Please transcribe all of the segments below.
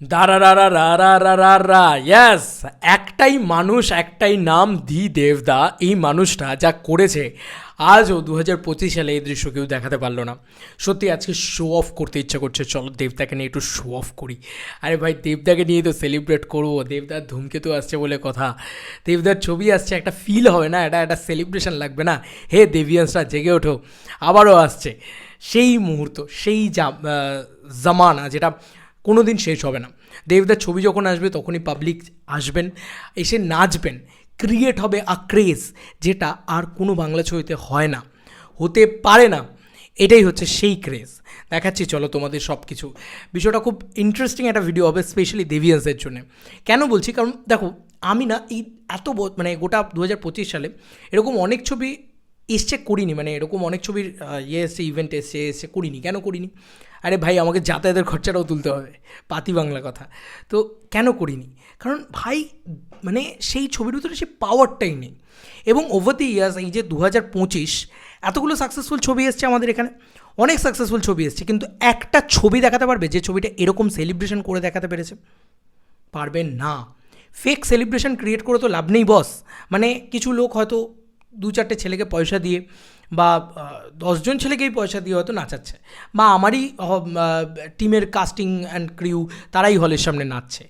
দারা রা রা রা রা ইয়াস একটাই মানুষ, একটাই নাম দি দেবদা, এই মানুষটা যা করেছে, আজও দু হাজার পঁচিশ সালে এই দৃশ্য কেউ দেখাতে পারল না। সত্যি আজকে শো অফ করতে ইচ্ছা করছে। চলো দেবদাকে নিয়ে একটু শো অফ করি। আরে ভাই, দেবদাকে নিয়ে তো সেলিব্রেট করব। দেবদার ধূমকেতু আসছে বলে কথা। দেবদার ছবি আসছে, একটা ফিল হবে না, এটা একটা সেলিব্রেশন লাগবে না। হে দেবিয়ান্সরা, জেগে ওঠো। আবারও আসছে। সেই মুহূর্ত, সেই জামানা যেটা কোনো দিন শেষ হবে না। দেবদার ছবি যখন আসবে, তখনই পাবলিক আসবেন, এসে নাচবেন। ক্রিয়েট হবে আ ক্রেজ যেটা আর কোনো বাংলা ছবিতে হয় না। হতে পারে না। এটাই হচ্ছে সেই ক্রেজ দেখাচ্ছি, চলো তোমাদের সব কিছু বিষয়টা খুব ইন্টারেস্টিং একটা ভিডিও হবে স্পেশালি দেভিয়ান্সের জন্য। কেন বলছি? কারণ দেখো, আমি না এই এত মানে গোটা দু হাজার পঁচিশ সালে এরকম অনেক ছবি এসছে করিনি মানে এরকম অনেক ছবির ইয়ে এসছে ইভেন্ট এসছে এসছে করিনি, কেন করিনি? আরে ভাই, আমাকে যাতায়াতের খরচাটাও তুলতে হবে, পাতি বাংলা কথা। তো কেন করিনি? কারণ ভাই মানে সেই ছবির ভিতরে সেই পাওয়ারটাই নেই। এবং ওভার দি ইয়ার্স এই যে দু হাজার পঁচিশ, এতগুলো সাকসেসফুল ছবি এসছে আমাদের এখানে। অনেক সাকসেসফুল ছবি এসছে, কিন্তু একটা ছবি দেখাতে পারবে যে ছবিটা এরকম সেলিব্রেশন করে দেখাতে পেরেছে? পারবে না। ফেক সেলিব্রেশন ক্রিয়েট করে তো লাভ নেই বস মানে কিছু লোক হয়তো দু চারটে ছেলেকে পয়সা দিয়ে বা দশজন ছেলেকেই পয়সা দিয়ে হয়তো নাচাচ্ছে। বা আমারই টিমের কাস্টিং অ্যান্ড ক্রিউ তারাই হলের সামনে নাচছে।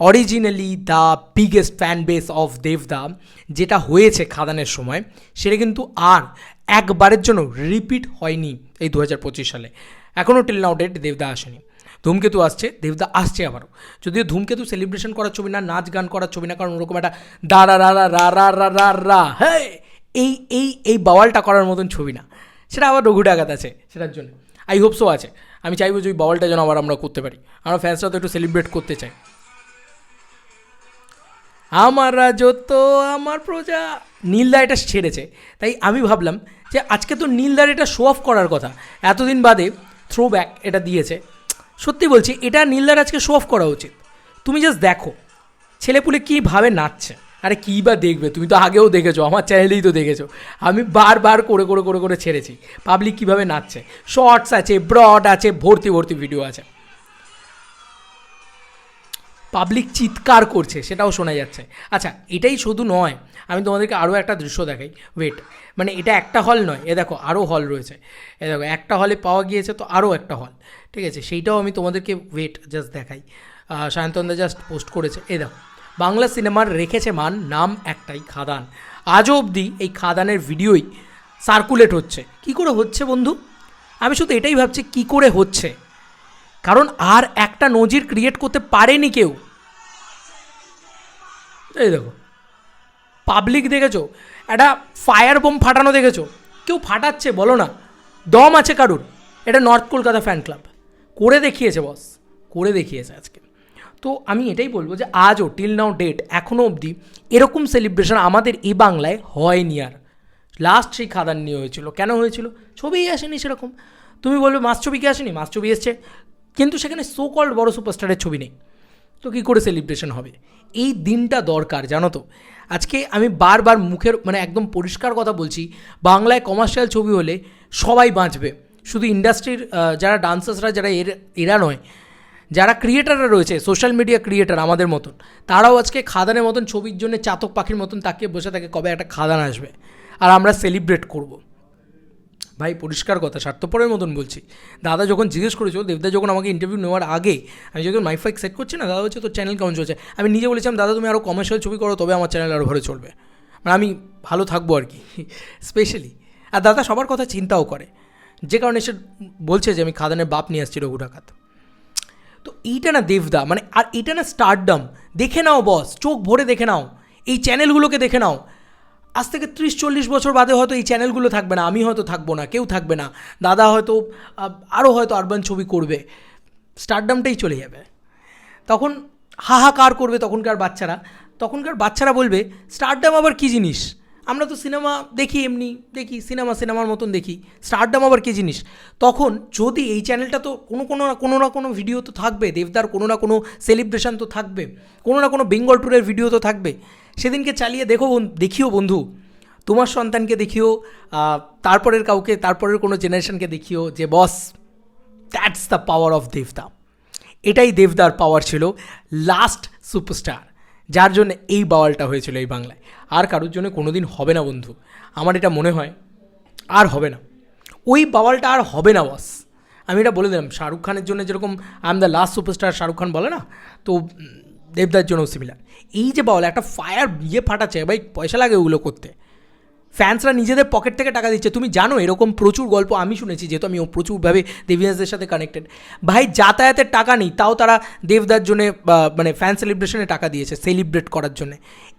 Originally the biggest fan base of দেবদা যেটা হয়েছে খাদানের সময়, সেটা কিন্তু আর একবারের জন্য রিপিট হয়নি এই দু হাজার পঁচিশ সালে। এখনও টিল নাও ডেট দেবদা আসেনি। ধূমকেতু আসছে, দেবদা আসছে আবারও। যদিও ধূমকেতু সেলিব্রেশন করার ছবি না, নাচ গান করার ছবি না, কারণ ওরকম একটা দা রা রা রা রা রা রা রা রা হ্যাঁ এই এই এই বাওয়ালটা করার মতন ছবি না। সেটা আবার রঘু ডাকাত আছে সেটার জন্য। আই হোপ সো আছে। আমি চাইব যে ওই বাওয়ালটা যেন আবার আমরা করতে পারি। আমরা ফ্যান্সরা তো একটু সেলিব্রেট করতে চাই। আমার রাজত্ব, আমার প্রজা। নীলদা এটা ছেড়েছে। তাই আমি ভাবলাম যে আজকে তো নীলদার এটা শো অফ করার কথা। এতদিন বাদে থ্রো ব্যাক এটা দিয়েছে। সত্যি বলছি, এটা নীলদার আজকে শো অফ করা উচিত। তুমি জাস্ট দেখো, ছেলেপুলে কীভাবে নাচছে, আরে কী বা দেখবে, তুমি তো আগেও দেখেছ, আমার চ্যানেলেই তো দেখেছ। আমি বারবার করে করে করে করে ছেড়েছি পাবলিক কীভাবে নাচছে শর্টস আছে ব্রড আছে, ভর্তি ভর্তি ভিডিও আছে। পাবলিক চিৎকার করছে, সেটাও শোনা যাচ্ছে। আচ্ছা এটাই শুধু নয়, আমি তোমাদেরকে আরও একটা দৃশ্য দেখাই। ওয়েট মানে এটা একটা হল নয়, এ দেখো আরও হল রয়েছে। এ দেখো, একটা হলে পাওয়া গিয়েছে তো আরও একটা হল ঠিক আছে? সেইটাও আমি তোমাদেরকে ওয়েট জাস্ট দেখাই। সায়ন্তনদা জাস্ট পোস্ট করেছে। এ দেখো, বাংলা সিনেমার রেখেছে মান, নাম একটাই খাদান। আজও অবধি এই খাদানের ভিডিওই সার্কুলেট হচ্ছে। কি করে হচ্ছে বন্ধু? আমি শুধু এটাই ভাবছি, কি করে হচ্ছে? কারণ আর একটা নজির ক্রিয়েট করতে পারেনি কেউ। এই দেখো পাবলিক দেখেছ? একটা ফায়ার বোম ফাটানো দেখেছ? কেউ ফাটাচ্ছে, বলো না। দম আছে কারুর? এটা নর্থ কলকাতা ফ্যান ক্লাব করে দেখিয়েছে বস করে দেখিয়েছে আজকে। তো আমি এটাই বলব যে, আজও টিল নাও ডেট এখনও অবধি এরকম সেলিব্রেশন আমাদের এই বাংলায় হয়নি আর। লাস্ট সেই খাদান নিয়ে হয়েছিল। কেন হয়েছিল? ছবিই আসেনি সেরকম। তুমি বলবে, মাস ছবি কি আসেনি? মাস ছবি এসছে। কিন্তু সেখানে সো কল্ড বড় সুপারস্টারের ছবি নেই। তো কী করে সেলিব্রেশন হবে? এই দিনটা দরকার, জানো তো। আজকে আমি বারবার মুখের মানে একদম পরিষ্কার কথা বলছি, বাংলায় কমার্শিয়াল ছবি হলে সবাই বাঁচবে। শুধু ইন্ডাস্ট্রির যারা ডান্সার্সরা যারা এর, এরা নয়, যারা ক্রিয়েটাররা রয়েছে সোশ্যাল মিডিয়া ক্রিয়েটার আমাদের মতন, তারাও আজকে খাদানের মতন ছবির জন্য চাতক পাখির মতন তাকিয়ে বসে থাকে, কবে একটা খাদান আসবে। আর আমরা সেলিব্রেট করব। ভাই, পরিষ্কার কথা, স্বার্থপরের মতন বলছি। দাদা যখন জিজ্ঞেস করেছিল, দেবদা যখন আমাকে ইন্টারভিউ নেওয়ার আগে, আমি যখন মাইফাইক সেট করছি না, দাদা হচ্ছে তোর চ্যানেল কেমন চলছে? আমি নিজে বলেছিলাম, দাদা, তুমি আরও কমার্শিয়াল ছবি করো, তবে আমার চ্যানেল আরও ভালো চলবে। মানে আমি ভালো থাকব আর কি স্পেশালি আর দাদা সবার কথা চিন্তাও করে। যে কারণে সে বলছে যে, আমি খাদানের বাপ নিয়ে আসছি রঘু তো এইটা না দেবদা মানে আর এটা না স্টারডম দেখে নাও বস চোখ ভরে দেখে নাও। এই চ্যানেলগুলোকে দেখে নাও। আজ থেকে ত্রিশ, চল্লিশ বছর বাদে হয়তো এই চ্যানেলগুলো থাকবে না, আমি হয়তো থাকব না, কেউ থাকবে না। দাদা হয়তো আরও হয়তো আরবান ছবি করবে। স্টারডামটাই চলে যাবে। তখন হাহাকার করবে তখনকার বাচ্চারা। তখনকার বাচ্চারা বলবে স্টারডাম আবার কী জিনিস? আমরা তো সিনেমা দেখি এমনি, দেখি, সিনেমা সিনেমার মতন দেখি। স্টারডাম আবার কী জিনিস? তখন যদি এই চ্যানেলটা তো কোনো কোনো না কোনো না কোনো ভিডিও তো থাকবে, দেবদার কোনো না কোনো সেলিব্রেশন তো থাকবে, কোনো না কোনো বেঙ্গল ট্যুরের ভিডিও তো থাকবে। সেদিনকে চালিয়ে দেখো দেখিও বন্ধু। তোমার সন্তানকে দেখিও তারপরের কাউকে, তারপরের কোনো জেনারেশনকে দেখিও যে, boss that's the power of দেবদা এটাই দেবদার পাওয়ার ছিল লাস্ট সুপারস্টার যার জন্য এই বাওয়ালটা হয়েছিল এই বাংলায়। আর কারোর জন্য কোনো দিন হবে না বন্ধু। আমার এটা মনে হয়, আর হবে না। ওই বাওয়ালটা আর হবে না, বস। আমি এটা বলে দিলাম, শাহরুখ খানের জন্য যেরকম I am the last superstar Shahrukh Khan বলে না? তো দেবদার জন্য সিমিলার এই যে বাওয়াল একটা ফায়ার ইয়ে ফাটাচ্ছে, ভাই, পয়সা লাগে ওগুলো করতে। ফ্যান্সরা নিজেদের পকেট থেকে টাকা দিচ্ছে। তুমি জানো, এরকম প্রচুর গল্প আমি শুনেছি, যেহেতু আমি প্রচুরভাবে দেবিয়াসদের সাথে কানেক্টেড ভাই, যাতায়াতের টাকা নেই, তাও তারা দেবদার জন্য মানে ফ্যান সেলিব্রেশনে টাকা দিয়েছে সেলিব্রেট করার জন্য।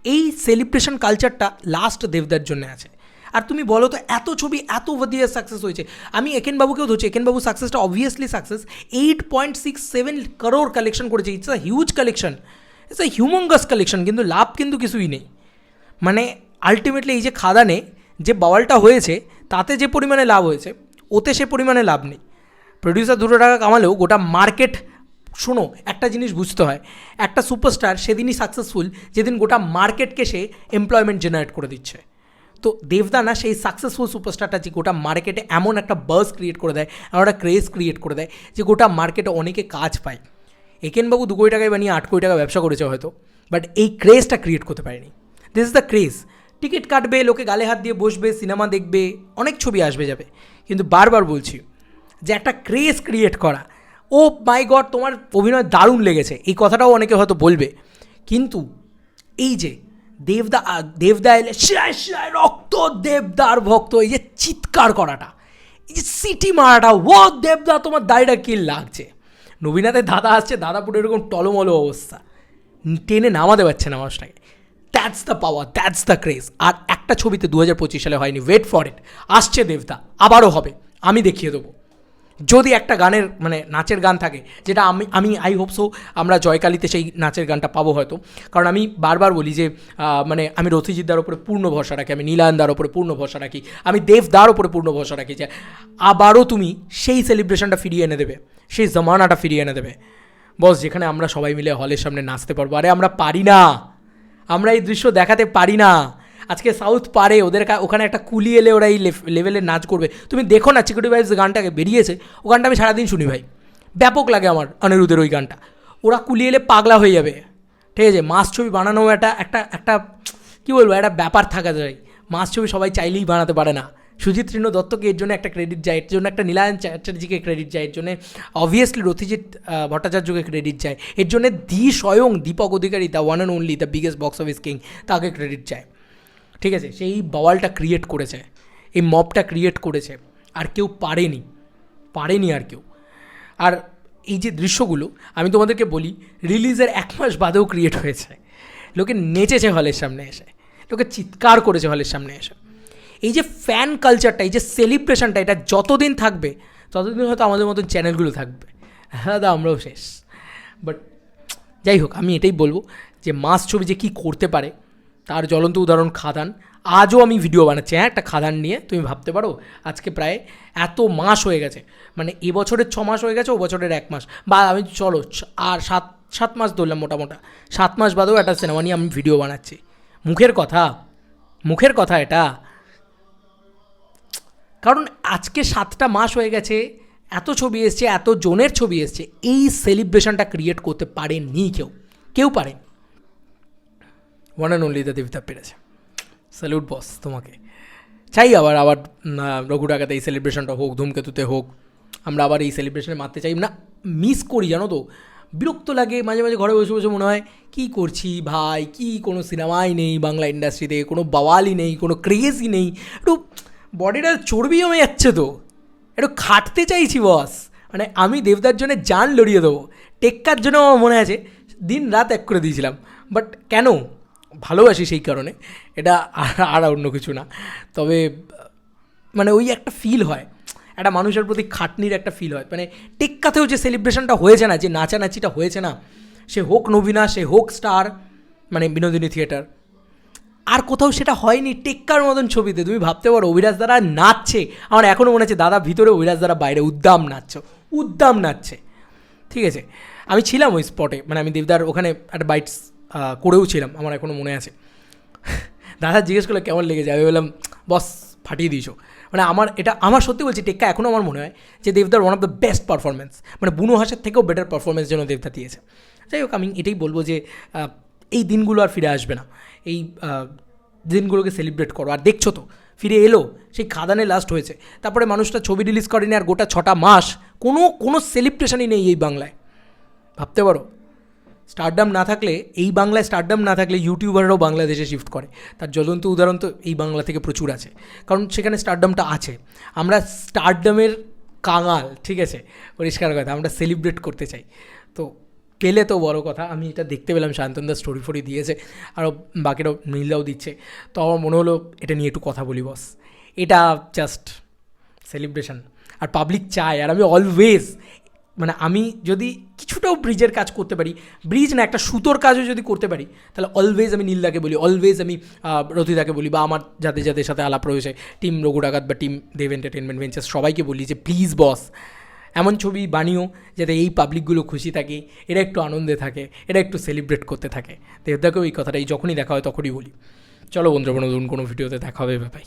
এই সেলিব্রেশন কালচারটা লাস্ট দেবদার জন্য আছে। আর তুমি বলো তো, এত ছবি, এত দিয়ে সাকসেস হয়েছে। আমি একেনবাবুকেও ধরছি Ekenbabu সাকসেসটা obviously success eight point six seven crore collection করেছে। It's a huge collection it's a humongous collection কিন্তু লাভ কিন্তু কিছুই নেই। মানে আলটিমেটলি এই যে খাদানে যে বাওয়ালটা হয়েছে, তাতে যে পরিমাণে লাভ হয়েছে, ওতে সে পরিমাণে লাভ নেই। প্রডিউসার দুটো টাকা কামালেও গোটা মার্কেট শোনো, একটা জিনিস বুঝতে হয়। একটা সুপারস্টার সেদিনই সাকসেসফুল যেদিন গোটা মার্কেটকে সে এমপ্লয়মেন্ট জেনারেট করে দিচ্ছে। তো দেবদানা সেই সাকসেসফুল সুপারস্টারটা যে গোটা মার্কেটে এমন একটা বার্স ক্রিয়েট করে দেয়, এমন একটা ক্রেজ ক্রিয়েট করে দেয় যে গোটা মার্কেটে অনেকে কাজ পায়। একেনবাবু দু কোটি টাকায় বানিয়ে আট কোটি টাকা ব্যবসা করেছে হয়তো বাট এই ক্রেজটা ক্রিয়েট করতে পারেনি। This is the craze ticket কাটবে, লোকে গালে হাত দিয়ে বসবে সিনেমা দেখবে, অনেক ছবি আসবে যাবে। কিন্তু বারবার বলছি যে একটা ক্রেজ ক্রিয়েট করা ও মাই গড তোমার অভিনয় দারুণ লেগেছে। এই কথাটাও অনেকে হয়তো বলবে। কিন্তু এই যে দেবদা দেবদা এলে শিরায় শিরায় রক্ত, দেবদার ভক্ত, এই যে চিৎকার করাটা, এই যে সিটি মারাটা, ও দেবদা, তোমার দাড়িটা কি লাগছে? নবীনাথের দাদা আসছে, দাদা পুরো এরকম টলমলো অবস্থা। টেনে নামাতে পারছে না মানুষটাকে। That's the power that's the craze আর একটা ছবিতে দু হাজার পঁচিশ সালে হয়নি ওয়েট ফর ইট আসছে দেবদা, আবারও হবে, আমি দেখিয়ে দেবো। যদি একটা গানের মানে নাচের গান থাকে, যেটা আমি আমি আই হোপসো আমরা জয়কালীতে সেই নাচের গানটা পাবো হয়তো। কারণ আমি বারবার বলি যে মানে আমি রথিজিৎদার ওপরে পূর্ণ ভরসা রাখি, আমি নীলায়নদার ওপরে পূর্ণ ভরসা রাখি, আমি দেবদার ওপরে পূর্ণ ভরসা রাখি যে, আবারও তুমি সেই সেলিব্রেশনটা ফিরিয়ে এনে দেবে, সেই জমানাটা ফিরিয়ে এনে দেবে। বস, যেখানে আমরা সবাই মিলে হলের সামনে নাচতে পারব। আরে, আমরা পারি না। আমরা এই দৃশ্য দেখাতে পারি না। আজকে সাউথ পারে, ওদের ওখানে একটা কুলি এলে ওরা এই লেভেলের নাচ করবে। তুমি দেখো না চিকুটি ভাইস গানটাকে, বেরিয়েছে। ও গানটা আমি সারাদিন শুনি ভাই। ব্যাপক লাগে আমার অনিরুদ্ধের ওই গানটা। ওরা কুলি এলে পাগলা হয়ে যাবে। ঠিক আছে মাস ছবি বানানো একটা একটা একটা, কী বলব, একটা ব্যাপার থাকা যায়। মাস ছবি সবাই চাইলেই বানাতে পারে না। সুজিত ঋণ দত্তকে এর জন্য একটা ক্রেডিট যায়, এর জন্য একটা নীলায়ন চ্যাটার্জিকে ক্রেডিট যায়, এর জন্য অবভিয়াসলি রথিজিৎ ভট্টাচার্যকে ক্রেডিট যায়। এর জন্য দি স্বয়ং Deepak Adhikari the one and only the biggest box office king তাকে ক্রেডিট যায়। ঠিক আছে? সেই বাওয়ালটা ক্রিয়েট করেছে। এই মবটা ক্রিয়েট করেছে। আর কেউ পারেনি। পারেনি আর কেউ। আর এই যে দৃশ্যগুলো, আমি তোমাদেরকে বলি রিলিজের এক মাস বাদেও ক্রিয়েট হয়েছে। লোকে নেচেছে হলের সামনে এসে। লোকে চিৎকার করেছে হলের সামনে এসে। এই যে ফ্যান কালচারটা এই যে সেলিব্রেশনটা এটা যতদিন থাকবে, ততদিন হয়তো আমাদের মতন চ্যানেলগুলো থাকবে। হ্যাঁ দাদা আমরাও শেষ। বাট যাই হোক, আমি এটাই বলব যে, মাস ছবি যে কী করতে পারে তার জ্বলন্ত উদাহরণ খাদান। আজও আমি ভিডিও বানাচ্ছি। হ্যাঁ একটা খাদান নিয়ে, তুমি ভাবতে পারো, আজকে প্রায় এত মাস হয়ে গেছে। মানে এবছরের ছ মাস হয়ে গেছে, ও বছরের এক মাস। বা আমি চলো আর সাত সাত মাস ধরলাম মোটামোটা। সাত মাস বাদেও একটা সিনেমা নিয়ে আমি ভিডিও বানাচ্ছি। মুখের কথা মুখের কথা এটা। কারণ আজকে সাতটা মাস হয়ে গেছে, এত ছবি এসছে, এত জনের ছবি এসছে, এই সেলিব্রেশনটা ক্রিয়েট করতে পারেনি কেউ। কেউ পারেন। ওয়ান অ্যান্ড অনলি দ্য দেবিতা পেরেছে স্যালুট বস তোমাকে। চাই আবার আবার রঘু ডাকাতে এই সেলিব্রেশনটা হোক, ধূমকেতুতে হোক, আমরা আবার এই সেলিব্রেশনে মারতে চাই। না মিস করি, জানো তো? বিরক্ত লাগে, মাঝে মাঝে ঘরে বসে বসে মনে হয়, কী করছি ভাই? কি কোনো সিনেমাই নেই বাংলা ইন্ডাস্ট্রিতে কোনো বাওয়ালই নেই, কোনো ক্রেজই নেই। একটু বডিটা চর্বি জমে যাচ্ছে তো। একটু খাটতে চাইছি বস মানে আমি দেবদার জন্য জান লড়িয়ে দেবো। টেক্কার জন্য আমার মনে আছে, দিন রাত এক করে দিয়েছিলাম। বাট কেন? ভালোবাসি সেই কারণে। এটা আর অন্য কিছু না। তবে মানে ওই একটা ফিল হয়। একটা মানুষের প্রতি খাটনির একটা ফিল হয়। মানে টেক্কাতেও যে সেলিব্রেশনটা হয়েছে না, যে নাচানাচিটা হয়েছে না, সে হোক নবীনা, সে হোক স্টার মানে বিনোদিনী থিয়েটার আর কোথাও সেটা হয়নি টেক্কার মতন ছবিতে। তুমি ভাবতে পারো অভিরাজ দ্বারা নাচছে। আমার এখনও মনে হচ্ছে দাদা ভিতরে অভিরাজ দ্বারা বাইরে উদ্দাম নাচছে। উদ্দাম নাচছে। ঠিক আছে? আমি ছিলাম ওই স্পটে মানে আমি দেবদার ওখানে একটা বাইটস করেও ছিলাম, আমার এখনও মনে আছে। দাদা জিজ্ঞেস করল, কেমন লেগেছে? আমি বললাম, বস, ফাটিয়ে দিয়েছ। মানে আমার, এটা আমার সত্যি বলছি, টেক্কা এখনও আমার মনে হয় যে দেবদার one of the best performance মানে বুনো হাসের থেকেও বেটার পারফরমেন্স যেন দেবদা দিয়েছে। যাই হোক, আমি এটাই বলব যে এই দিনগুলো আর ফিরে আসবে না। এই দিনগুলোকে সেলিব্রেট করো। আর দেখছ তো, ফিরে এলো, সেই খাদানে লাস্ট হয়েছে। তারপরে মানুষটা ছবি রিলিজ করেনি আর গোটা ছটা মাস কোনো কোনো সেলিব্রেশনই নেই এই বাংলায়। ভাবতে পারো? স্টারডাম না থাকলে, এই বাংলায় স্টারডাম না থাকলে ইউটিউবাররাও বাংলাদেশে শিফট করে। তার জ্বলন্ত উদাহরণ তো এই বাংলা থেকে প্রচুর আছে। কারণ সেখানে স্টারডামটা আছে। আমরা স্টারডামের কাঙাল, ঠিক আছে? পরিষ্কার কথা, আমরা সেলিব্রেট করতে চাই। তো পেলে তো বড় কথা, আমি এটা দেখতে পেলাম শান্তনদা স্টোরি ফোরি দিয়েছে আরও বাকিরাও নীলদাও দিচ্ছে। তো আমার মনে হলো, এটা নিয়ে একটু কথা বলি বস এটা জাস্ট সেলিব্রেশন আর পাবলিক চায়, আর আমি অলওয়েজ মানে আমি যদি কিছুটাও ব্রিজের কাজ করতে পারি ব্রিজ না, একটা সুতোর কাজও যদি করতে পারি, তাহলে অলওয়েজ আমি নীলদাকে বলি অলওয়েজ আমি রথিদাকে বলি বা আমার যাদের যাদের সাথে আলাপ রয়েছে টিম রঘু ডাকাত বা টিম দেব এন্টারটেনমেন্ট ভেঞ্চার্স সবাইকে বলি যে প্লিজ বস এমন ছবি বানিও যাতে এই পাবলিকগুলো খুশি থাকে, এরা একটু আনন্দে থাকে, এরা একটু সেলিব্রেট করতে থাকে। দেবদাকেও এই কথাটাই যখনই দেখা হয় তখনই বলি। চলো বন্ধুরা, নতুন কোনো ভিডিওতে দেখা হবে ভাই